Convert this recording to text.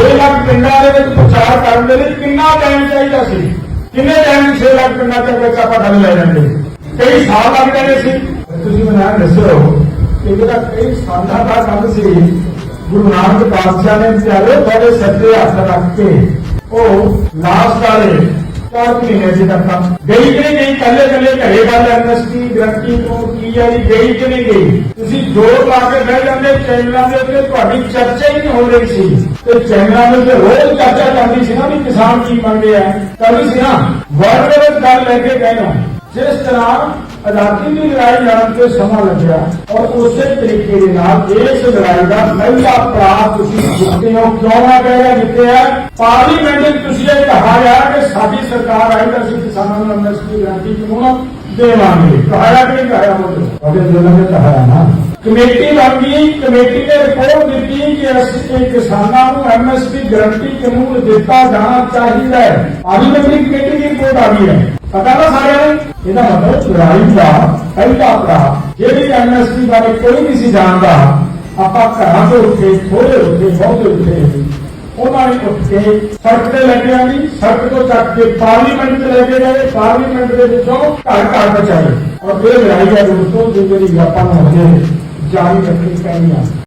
6 ਲੱਖ ਪਿੰਡਾਂ ਦੇ ਵਿੱਚ ਪ੍ਰਚਾਰ ਕਰਨ ਦੇ ਲਈ ਕਿੰਨਾ ਟਾਈਮ ਚਾਹੀਦਾ ਸੀ? ਕਿੰਨੇ ਟਾਈਮ 6 ਲੱਖ ਪਿੰਡਾਂ ਦੇ ਵਿੱਚ ਆਪਾਂ ਗੱਲ ਲੈ ਜਾਂਦੇ? ਕਈ ਸਾਲ ਲੱਗ ਜਾਂਦੇ ਸੀ। ਤੁਸੀਂ ਮੈਨੂੰ ਇਹ ਦੱਸੋ ਕਿ ਜਿਹੜਾ ਕਈ ਸਾਲਾਂ ਦਾ ਕੰਮ ਸੀ, ਗੁਰੂ ਨਾਨਕ ਪਾਤਸ਼ਾਹ ਨੇ ਵਿਚਾਰੇ ਤੁਹਾਡੇ ਸੱਜੇ ਹੱਥ ਰੱਖ ਕੇ ਉਹ ਲਾਸਟ ਵਾਲੇ ਚਾਰ ਮਹੀਨੇ ਸੀ ਤੱਕ ਗਈ ਕਿ ਨਹੀਂ ਗਈ ਕੱਲੇ ਕੱਲੇ ਗੱਲ ਐਮਐਸਪੀ ਗਰੰਟੀ ਤੋਂ ਕੀ ਵਾਲੀ ਗਈ ਕਿ ਨਹੀਂ ਗਈ? ਤੁਸੀਂ ਜੋਰ ਲਾ ਕੇ ਬਹਿ ਜਾਂਦੇ, ਚੈਨਲਾਂ ਦੇ ਉੱਤੇ ਤੁਹਾਡੀ ਚਰਚਾ ਹੀ ਨਹੀਂ ਹੋ ਰਹੀ ਸੀ। ਤੇ ਚੈਨਲਾਂ ਦੇ ਉੱਤੇ ਰੋਜ਼ ਚਰਚਾ ਚੱਲਦੀ ਸੀ ਨਾ ਵੀ ਕਿਸਾਨ ਕੀ ਮੰਗਦੇ ਆ। ਕਰਦੀ ਸੀ ਨਾ ਵਰਡ ਵਿੱਚ ਗੱਲ ਲੈ ਕੇ ਕਹਿਣਾ ਜਿਸ ਤਰ੍ਹਾਂ ਆਜ਼ਾਦੀ ਦੀ ਲੜਾਈ ਲੜਨ ਤੇ ਸਮਾਂ ਲੱਗਿਆ ਔਰ ਉਸੇ ਤਰੀਕੇ ਦੇ ਨਾਲ ਇਸ ਲੜਾਈ ਦਾ ਪਹਿਲਾ ਪ੍ਰਾਪ ਤੁਸੀਂ ਜਿੱਤੇ ਹੋ। ਕਿਉਂ ਨਾ ਕਹਿ ਰਿਹਾ ਜਿੱਤਿਆ ਪਾਰਲੀਮੈਂਟ ਵਿੱਚ ਤੁਸੀਂ ਇਹ ਕਹਾ ਗਿਆ ਕਿ ਸਾਡੀ ਸਰਕਾਰ ਆਈ ਤਾਂ ਅਸੀਂ ਕਿਸਾਨਾਂ ਨੂੰ ਐਮਐਸਪੀ ਗਾਰੰਟੀ ਕਿਉਂ ਦੇਵਾਂਗੇ। ਕਹਾਇਆ ਕਿ ਨਹੀਂ ਕਹਾਇਆ ਬੋਲੋ। ਤੁਹਾਡੇ ਦਿਲਾਂ ਵਿੱਚ ਕਹਾਇਆ ਨਾ। ਕਮੇਟੀ ਬਣ ਗਈ, ਕਮੇਟੀ ਨੇ ਰਿਪੋਰਟ ਦਿੱਤੀ ਕਿ ਅਸੀਂ ਕਿਸਾਨਾਂ ਨੂੰ ਐਮਐਸਪੀ ਗਰੰਟੀ ਕਾਨੂੰਨ ਦਿੱਤਾ ਜਾਣਾ ਚਾਹੀਦਾ ਹੈ। ਪਾਰਲੀਮੈਂਟਰੀ ਕਮੇਟੀ ਦੀ ਰਿਪੋਰਟ ਆ ਗਈ ਹੈ। ਪਤਾ ਨਾ ਸਾਰਿਆਂ ਨੂੰ ਇਹਦਾ ਮਤਲਬ ਲੜਾਈ ਦਾ, ਪਹਿਲਾ ਪੜਾ ਜਿਹੜੀ ਐਮਐਸਪੀ ਬਾਰੇ ਕੋਈ ਨਹੀਂ ਸੀ ਜਾਣਦਾ, ਆਪਾਂ ਘਰਾਂ ਤੋਂ ਉੱਠੇ ਥੋੜੇ ਉੱਠੇ, ਬਹੁਤੇ ਉੱਠੇ ਉਹਨਾਂ ਨੇ ਉੱਠ ਕੇ ਸੜਕ ਤੇ ਲੈ ਕੇ ਆਂਦੀ ਸੜਕ ਤੋਂ ਚੱਕ ਕੇ ਪਾਰਲੀਮੈਂਟ ਤੇ ਲੈ ਕੇ ਗਏ, ਪਾਰਲੀਮੈਂਟ ਦੇ ਵਿੱਚੋਂ ਘਰ ਘਰ ਪਹੁੰਚਾਏ ਔਰ ਇਹ ਲੜਾਈ ਹੈ ਦੋਸਤੋ ਜਿਹੜੀ ਆਪਾਂ ਨੂੰ ਅੱਗੇ ਜਾਰੀ ਰੱਖਣੀ ਪੈਣੀ ਆ।